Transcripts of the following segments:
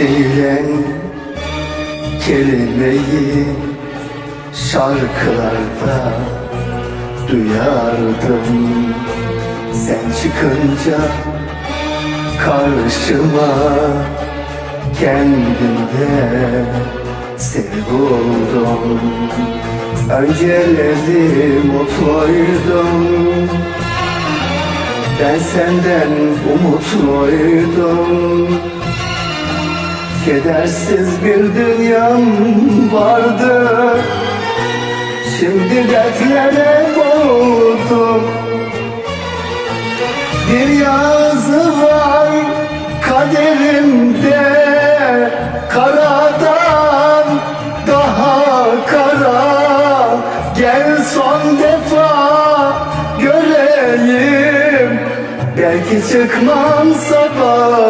Aşk denilen kelimeyi şarkılarda duyardım. Sen çıkınca karşıma kendimde seni buldum Önceleri mutluydum. Ben senden umutluydum Kedersiz bir dünyam vardı. Şimdi dertlere boğuldum Bir yazı var kaderimde. Karadan daha kara. Gel son defa göreyim. Belki çıkmam sabaha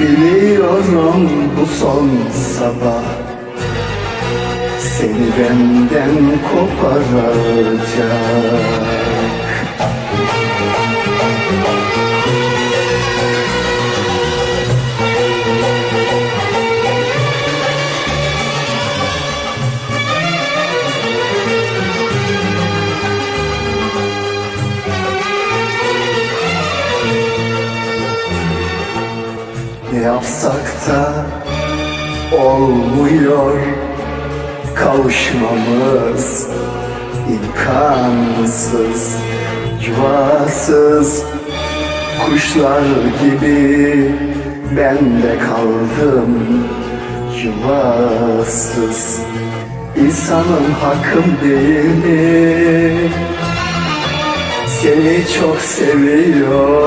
Biliyorum bu son sabah. Seni benden koparacak yapsak da olmuyor. Kavuşmamız imkansız yuvasız. Kuşlar gibi ben de kaldım yuvasız. İnsanın hakkım değil mi? Seni çok seviyorum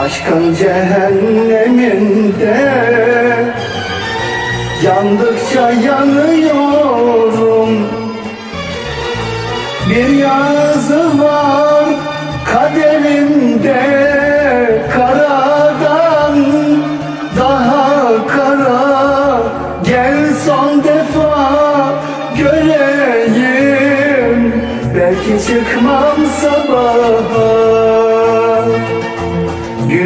Aşkın cehenneminde Yandıkça yanıyorum. Bir yazı var kaderimde Karadan daha kara. Gel son defa göreyim Belki çıkmam sabaha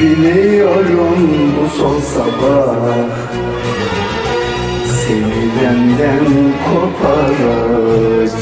Biliyorum bu son sabah. Seni benden koparacak